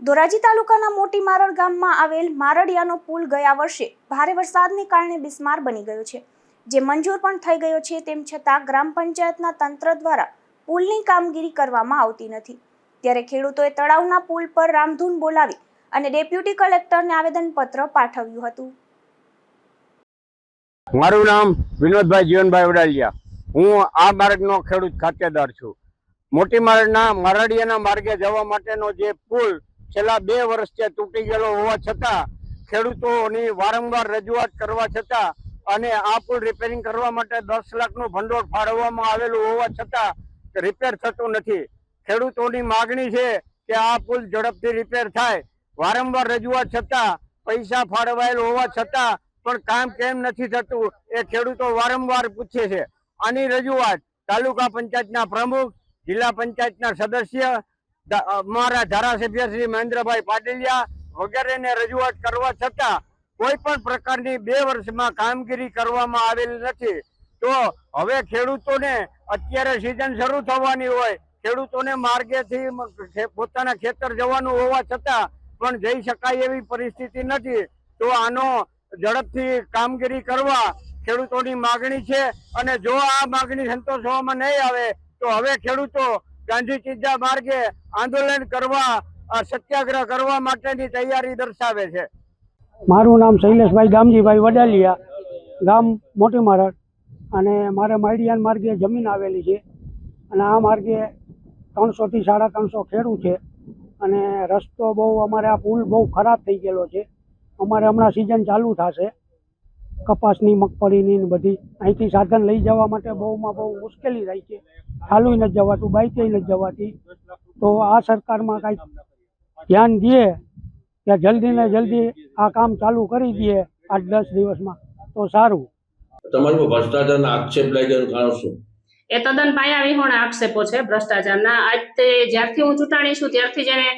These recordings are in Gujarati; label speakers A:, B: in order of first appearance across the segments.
A: ધોરાજી તાલુકાના મોટી મારડ ગામમાં આવેલ મારડિયાનો પુલ ગયા વર્ષે ભારે વરસાદને કારણે બિસ્માર બની ગયો છે. જે મંજૂર પણ થઈ ગયો છે તેમ છતાં ગ્રામ પંચાયતના તંત્ર દ્વારા પુલની કામગીરી કરવામાં આવતી નથી. ત્યારે ખેડૂતોએ તળાવના પુલ પર રામધૂન બોલાવી અને ડેપ્યુટી કલેક્ટરને આવેદનપત્ર પાઠવ્યું હતું.
B: મારું નામ વિનોદભાઈ જીવનભાઈ વડાલિયા હું આ માર્ગનો ખેડૂત ખાતેદાર છું. મોટી માર્ગના મારડિયાના માર્ગે જવા માટેનો જે પુલ છેલ્લા બે વર્ષથી તૂટી ગયેલો હોવા છતાં, ખેડૂતોની વારંવાર રજૂઆત કરવા છતાં અને આ પુલ રિપેરિંગ કરવા માટે દસ લાખનું ભંડોળ ફાળવવામાં આવેલું હોવા છતાં રિપેર થતું નથી. ખેડૂતોની માગણી છે કે આ પુલ ઝડપથી રિપેર થાય. વારંવાર રજૂઆત છતાં, પૈસા ફાળવાયેલ હોવા છતાં પણ કામ કેમ નથી થતું એ ખેડૂતો વારંવાર પૂછે છે. આની રજૂઆત તાલુકા પંચાયતના પ્રમુખ, જિલ્લા પંચાયતના સદસ્ય અમારા ધારાસભ્ય શ્રી મહેન્દ્રભાઈ પાટીલિયા વગેરેને રજૂઆત કરવા છતાં કોઈ પણ પ્રકારની બે વર્ષમાં કામગીરી કરવામાં આવેલી નથી. તો હવે ખેડૂતોને અત્યારે સિઝન શરૂ થવાની હોય, ખેડૂતોને માર્ગેથી પોતાના ખેતર જવાનું હોવા છતાં પણ જઈ શકાય એવી પરિસ્થિતિ નથી. તો આનો ઝડપથી કામગીરી કરવા ખેડૂતોની માગણી છે અને જો આ માગણી સંતોષવામાં નહીં આવે, તો હવે ખેડૂતો ગાંધી ચીજા માર્ગે આંદોલન કરવા સત્યાગ્રહ કરવા માટેની તૈયારી દર્શાવે છે.
C: મારું નામ શૈલેષભાઈ ગામજીભાઈ વડાલિયા, ગામ મોટી મારડ. અને મારે માઇડિયાન માર્ગે જમીન આવેલી છે. અને આ માર્ગે ત્રણસોથી સાડા ત્રણસો ખેડૂ છે. અને રસ્તો બહુ, અમારે આ પુલ બહુ ખરાબ થઈ ગયેલો છે. અમારે હમણાં સિઝન ચાલુ થશે. કપાસની મગફળીની બધી. અહીંથી સાધન લઈ જવા માટે બહુમાં બહુ મુશ્કેલી થાય છે. ચાલુય નથી જવાતું બાઇકે નથી જવાતી. તો આ સરકારમાં કાંઈ ધ્યાન દે કે જલ્દી ને જલ્દી આ કામ ચાલુ કરી દે આઠ દસ દિવસમાં તો સારું.
D: તમારી ભ્રષ્ટાચારના આક્ષેપ લાગ્યાનું કારણ શું?
E: એ તદ્દન પાયા વિહોણ આક્ષેપો છે ભ્રષ્ટાચારના. આજ તે જ્યારથી હું ચૂંટાણી છું ત્યારથી જ એને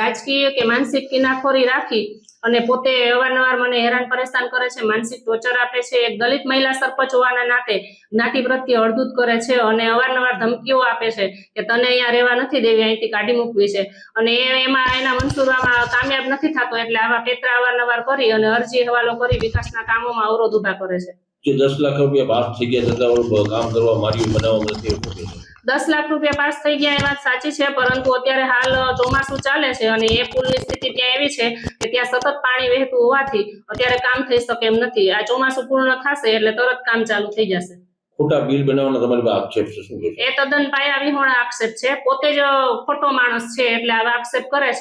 E: રાજકીય કે માનસિક કિનાખોરી રાખી અને પોતે અવારનવાર મને હેરાન પરેશાન કરે છે, માનસિક ટોર્ચર આપે છે. એક દલિત મહિલા સરપંચ હોવાના નાતે જ્ઞાતિ પ્રત્યે અડધૂત કરે છે અને અવારનવાર ધમકીઓ આપે છે કે તને અહીંયા રહેવા નથી દેવી, અહીંથી કાઢી મૂકવી છે. અને એમાં એના મંસૂરમાં કામયાબ નથી થતો એટલે આવા પેતરા અવારનવાર કરી અને અરજી હવાલો કરી વિકાસના કામોમાં અવરોધ ઊભા કરે છે.
D: જે દસ લાખ રૂપિયા પાસ થઈ ગયા છતાં કામ કરવા માર્યું બનાવવામાં નથી.
E: દસ લાખ રૂપિયા પાસ થઈ ગયા એ વાત સાચી છે પરંતુ અત્યારે હાલ ચોમાસું ચાલે છે અને એ પુલની સ્થિતિ ત્યાં એવી છે કે ત્યાં સતત પાણી વહેતું હોવાથી અત્યારે કામ થઈ શકે એમ નથી. આ ચોમાસું પૂર્ણ થશે એટલે તરત કામ ચાલુ થઈ જશે.
D: ખોટા બિલ બનાવવાનો તમારી પાસે આક્ષેપ છે શું
E: એ તદ્દન પાયા વિહોણા આક્ષેપ છે. પોતે જ ખોટો માણસ છે એટલે આવા આક્ષેપ કરે